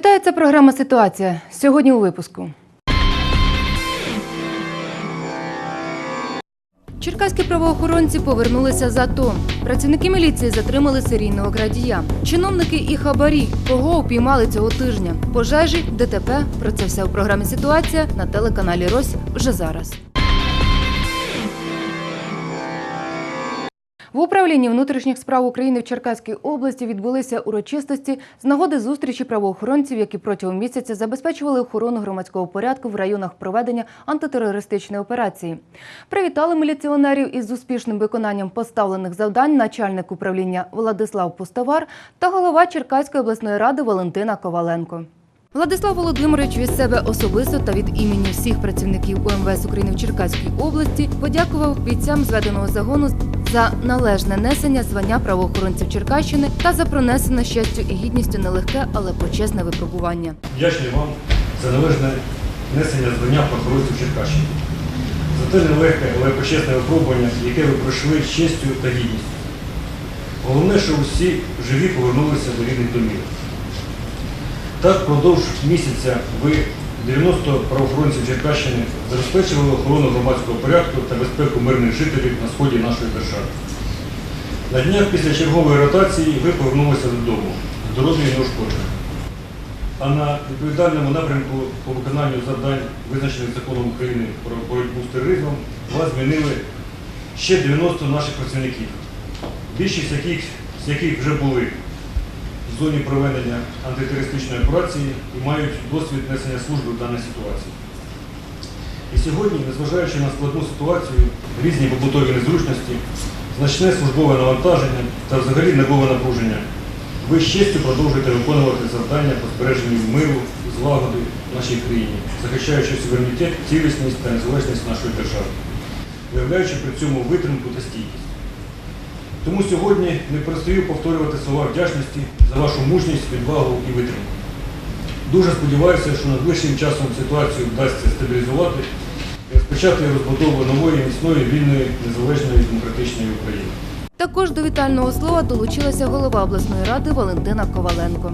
Це програма Ситуація. Сьогодні у випуску. Черкаські правоохоронці повернулися з АТО. Працівники міліції затримали серійного крадія. Чиновники і хабарі. Кого упіймали цього тижня? Пожежі, ДТП. Про це все у програмі Ситуація на телеканалі Рось вже зараз. В управлінні внутрішніх справ України в Черкаській області відбулися урочистості з нагоди зустрічі правоохоронців, які протягом місяця забезпечували охорону громадського порядку в районах проведення антитерористичної операції. Привітали міліціонерів із успішним виконанням поставлених завдань начальник управління Владислав Пустовар та голова Черкаської обласної ради Валентина Коваленко. Владислав Володимирович від себе особисто та від імені всіх працівників УМВС України в Черкаській області подякував бійцям зведеного загону за належне несення звання правоохоронців Черкащини та за пронесене щастю і гідністю нелегке, але почесне випробування. Вдячний вам за належне несення звання прохоронців Черкащини. За те нелегке, але почесне випробування, яке ви пройшли з честю та гідністю. Головне, що усі живі повернулися до рідних домів. Так, впродовж місяця ви, 90 правоохоронців Черкащини, забезпечували охорону громадського порядку та безпеку мирних жителів на сході нашої держави. На днях після чергової ротації ви повернулися додому, здорові і неушкоджені. А на відповідальному напрямку по виконанню завдань, визначених законом України про боротьбу з тероризмом, вас змінили ще 90 наших працівників, більшість яких, з яких вже були в зоні проведення антитерористичної операції і мають досвід несення служби в даній ситуації. І сьогодні, незважаючи на складну ситуацію, різні побутові незручності, значне службове навантаження та взагалі нервове напруження, ви з честю продовжуєте виконувати завдання по збереженню миру і злагоди в нашій країні, захищаючи суверенітет, цілісність та незалежність нашої держави, виявляючи при цьому витримку та стійкість. Тому сьогодні не перестаю повторювати слова вдячності за вашу мужність, відвагу і витримку. Дуже сподіваюся, що найближчим часом ситуацію вдасться стабілізувати і розпочати розбудову нової, міцної, вільної, незалежної демократичної України. Також до вітального слова долучилася голова обласної ради Валентина Коваленко.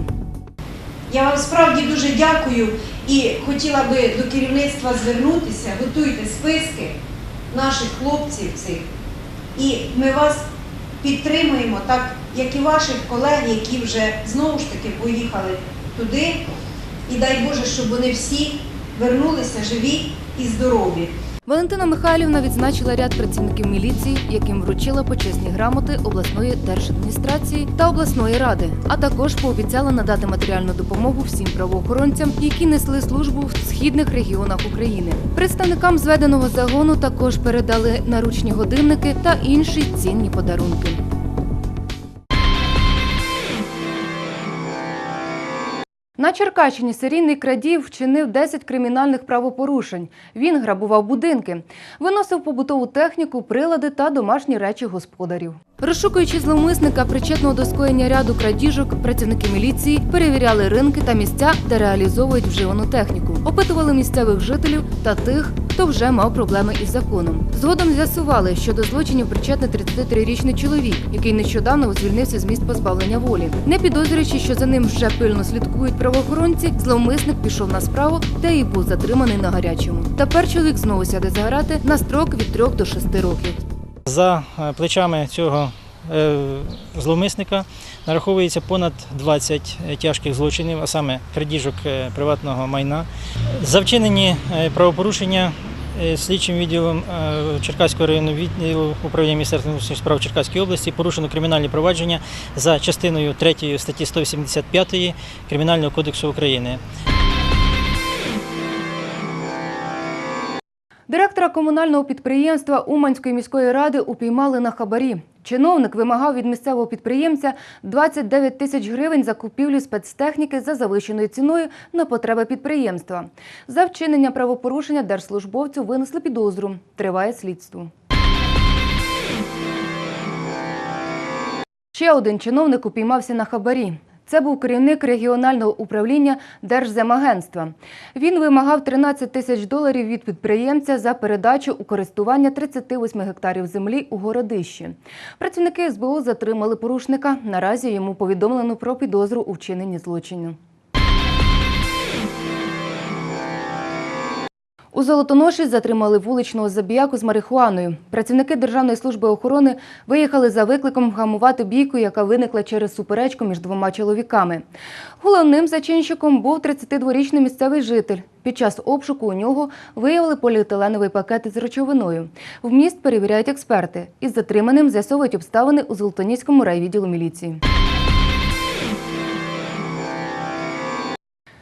Я вам справді дуже дякую і хотіла би до керівництва звернутися. Готуйте списки наших хлопців цих. І ми вас підтримуємо, так як і ваших колег, які вже знову ж таки поїхали туди. І дай Боже, щоб вони всі вернулися живі і здорові. Валентина Михайлівна відзначила ряд працівників міліції, яким вручила почесні грамоти обласної держадміністрації та обласної ради, а також пообіцяла надати матеріальну допомогу всім правоохоронцям, які несли службу в східних регіонах України. Представникам зведеного загону також передали наручні годинники та інші цінні подарунки. На Черкащині серійний крадій вчинив 10 кримінальних правопорушень. Він грабував будинки, виносив побутову техніку, прилади та домашні речі господарів. Розшукуючи зловмисника, причетного до скоєння ряду крадіжок, працівники міліції перевіряли ринки та місця, де реалізовують вживану техніку, опитували місцевих жителів та тих, хто вже мав проблеми із законом. Згодом з'ясували, що до злочинів причетний 33-річний чоловік, який нещодавно звільнився з місць позбавлення волі. Не підозрюючи, що за ним вже пильно слідкують правоохоронці, зловмисник пішов на справу, де і був затриманий на гарячому. Тепер чоловік знову сяде за грати на строк від 3 до 6 років. За е, плечами цього е, зловмисника нараховується понад 20 тяжких злочинів, а саме крадіжок е, приватного майна. За вчинені е, правопорушення е, слідчим відділом е, Черкаського районного відділу управління Міністерства внутрішніх справ Черкаської області порушено кримінальні провадження за частиною 3 статті 185 Кримінального кодексу України. Директора комунального підприємства Уманської міської ради упіймали на хабарі. Чиновник вимагав від місцевого підприємця 29 тисяч гривень за купівлю спецтехніки за завищеною ціною на потреби підприємства. За вчинення правопорушення держслужбовцю винесли підозру. Триває слідство. Ще один чиновник упіймався на хабарі. Це був керівник регіонального управління Держземагентства. Він вимагав 13 тисяч доларів від підприємця за передачу у користування 38 гектарів землі у городищі. Працівники СБУ затримали порушника. Наразі йому повідомлено про підозру у вчиненні злочину. У Золотоноші затримали вуличного забіяку з марихуаною. Працівники Державної служби охорони виїхали за викликом вгамувати бійку, яка виникла через суперечку між двома чоловіками. Головним зачинщиком був 32-річний місцевий житель. Під час обшуку у нього виявили поліетиленовий пакет із речовиною. Вміст перевіряють експерти. Із затриманим з'ясовують обставини у Золотоніському райвідділу міліції.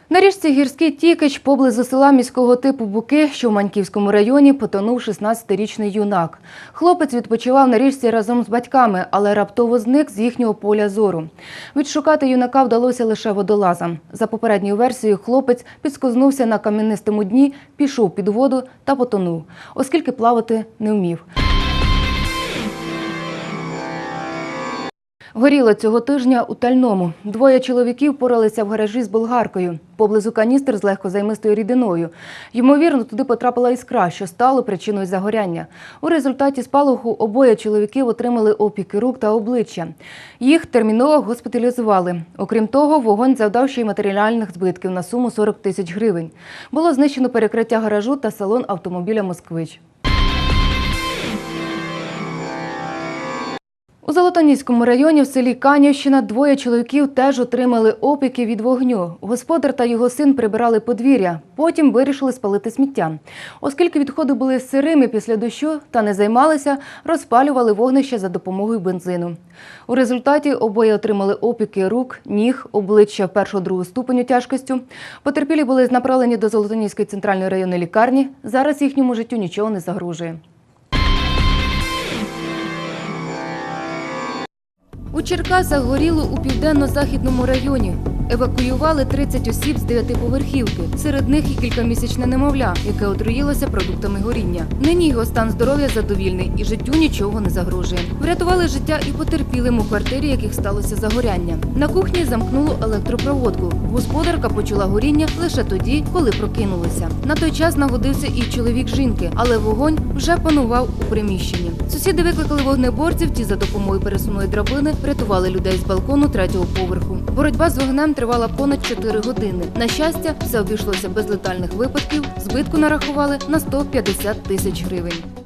На річці Гірський Тікич поблизу села міського типу Буки, що в Маньківському районі, потонув 16-річний юнак. Хлопець відпочивав на річці разом з батьками, але раптово зник з їхнього поля зору. Відшукати юнака вдалося лише водолазам. За попередньою версією, хлопець підскознувся на кам'янистому дні, пішов під воду та потонув, оскільки плавати не вмів. Горіло цього тижня у Тальному. Двоє чоловіків поралися в гаражі з болгаркою. Поблизу каністр з легкозаймистою рідиною. Ймовірно, туди потрапила іскра, що стало причиною загоряння. У результаті спалаху обоє чоловіків отримали опіки рук та обличчя. Їх терміново госпіталізували. Окрім того, вогонь завдав ще й матеріальних збитків на суму 40 тисяч гривень. Було знищено перекриття гаражу та салон автомобіля «Москвич». У Золотоніському районі в селі Канівщина двоє чоловіків теж отримали опіки від вогню. Господар та його син прибирали подвір'я. Потім вирішили спалити сміття. Оскільки відходи були сирими після дощу та не займалися, розпалювали вогнище за допомогою бензину. У результаті обоє отримали опіки рук, ніг, обличчя першого-другого ступеню тяжкістю. Потерпілі були направлені до Золотоніської центральної районної лікарні. Зараз їхньому життю нічого не загрожує. У Черкасах горіло у південно-західному районі. Евакуювали 30 осіб з дев'ятиповерхівки. Серед них і кількамісячне немовля, яке отруїлося продуктами горіння. Нині його стан здоров'я задовільний і життю нічого не загрожує. Врятували життя і потерпілим у квартирі, яких сталося загоряння. На кухні замкнуло електропроводку. Господарка почула горіння лише тоді, коли прокинулася. На той час нагодився і чоловік жінки, але вогонь вже панував у приміщенні. Сусіди викликали вогнеборців. Ті за допомогою пересувної драбини врятували людей з балкону третього поверху. Боротьба з вогнем тривала понад 4 години. На щастя, все обійшлося без летальних випадків. Збитку нарахували на 150 тисяч гривень.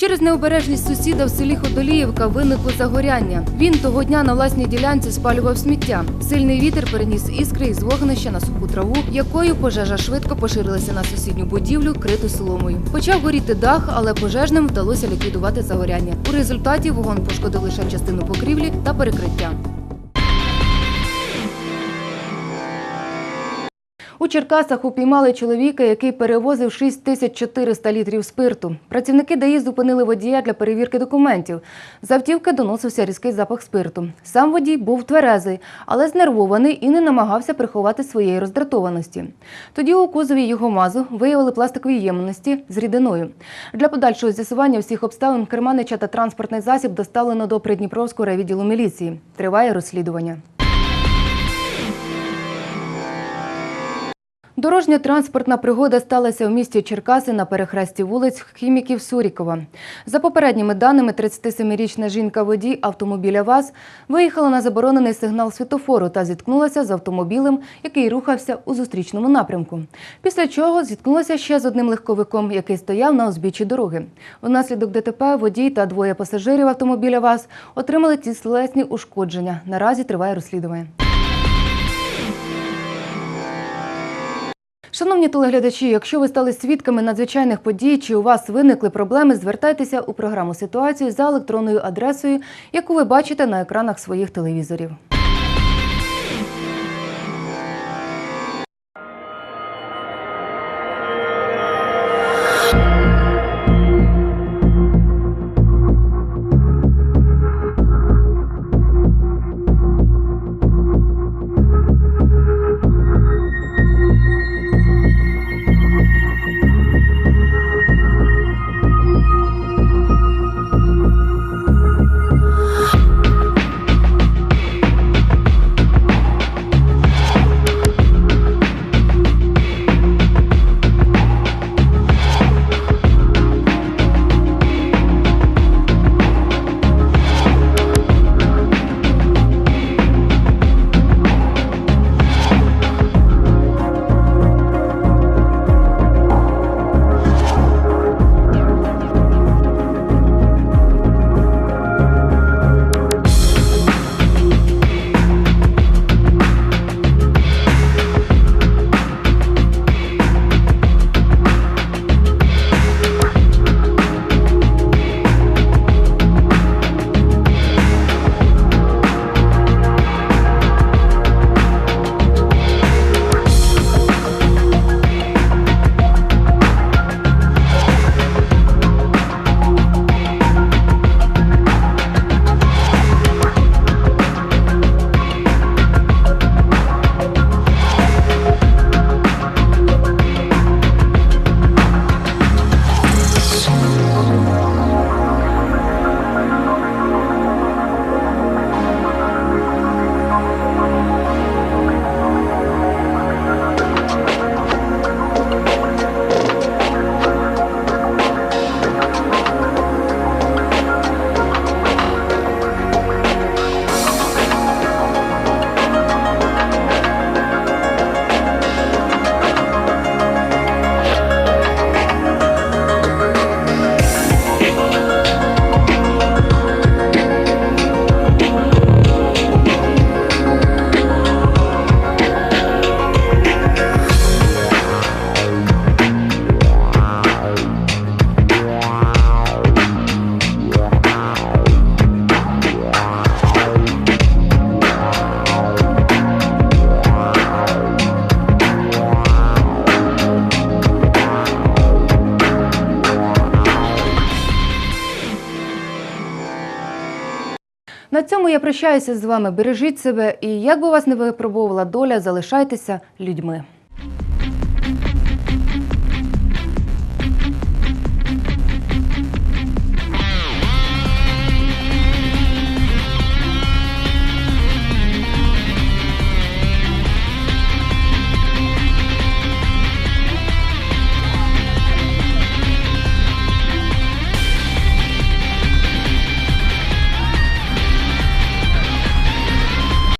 Через необережність сусіда в селі Ходоліївка виникло загоряння. Він того дня на власній ділянці спалював сміття. Сильний вітер переніс іскри із вогнища на суху траву, якою пожежа швидко поширилася на сусідню будівлю, криту соломою. Почав горіти дах, але пожежним вдалося ліквідувати загоряння. У результаті вогонь пошкодив лише частину покрівлі та перекриття. У Черкасах упіймали чоловіка, який перевозив 6400 літрів спирту. Працівники ДАІ зупинили водія для перевірки документів. З автівки доносився різкий запах спирту. Сам водій був тверезий, але знервований і не намагався приховати своєї роздратованості. Тоді у кузові його мазу виявили пластикові ємності з рідиною. Для подальшого з'ясування всіх обставин керманича та транспортний засіб доставлено до Придніпровського райвідділу міліції. Триває розслідування. Дорожньо-транспортна пригода сталася у місті Черкаси на перехресті вулиць Хіміків Сурікова. За попередніми даними, 37-річна жінка-водій автомобіля ВАЗ виїхала на заборонений сигнал світофору та зіткнулася з автомобілем, який рухався у зустрічному напрямку. Після чого зіткнулася ще з одним легковиком, який стояв на узбіччі дороги. Внаслідок ДТП водій та двоє пасажирів автомобіля ВАЗ отримали тілесні ушкодження. Наразі триває розслідування. Шановні телеглядачі, якщо ви стали свідками надзвичайних подій, чи у вас виникли проблеми, звертайтеся у програму ситуацію за електронною адресою, яку ви бачите на екранах своїх телевізорів. Прощаюся з вами. Бережіть себе і як би вас не випробовувала доля, залишайтеся людьми.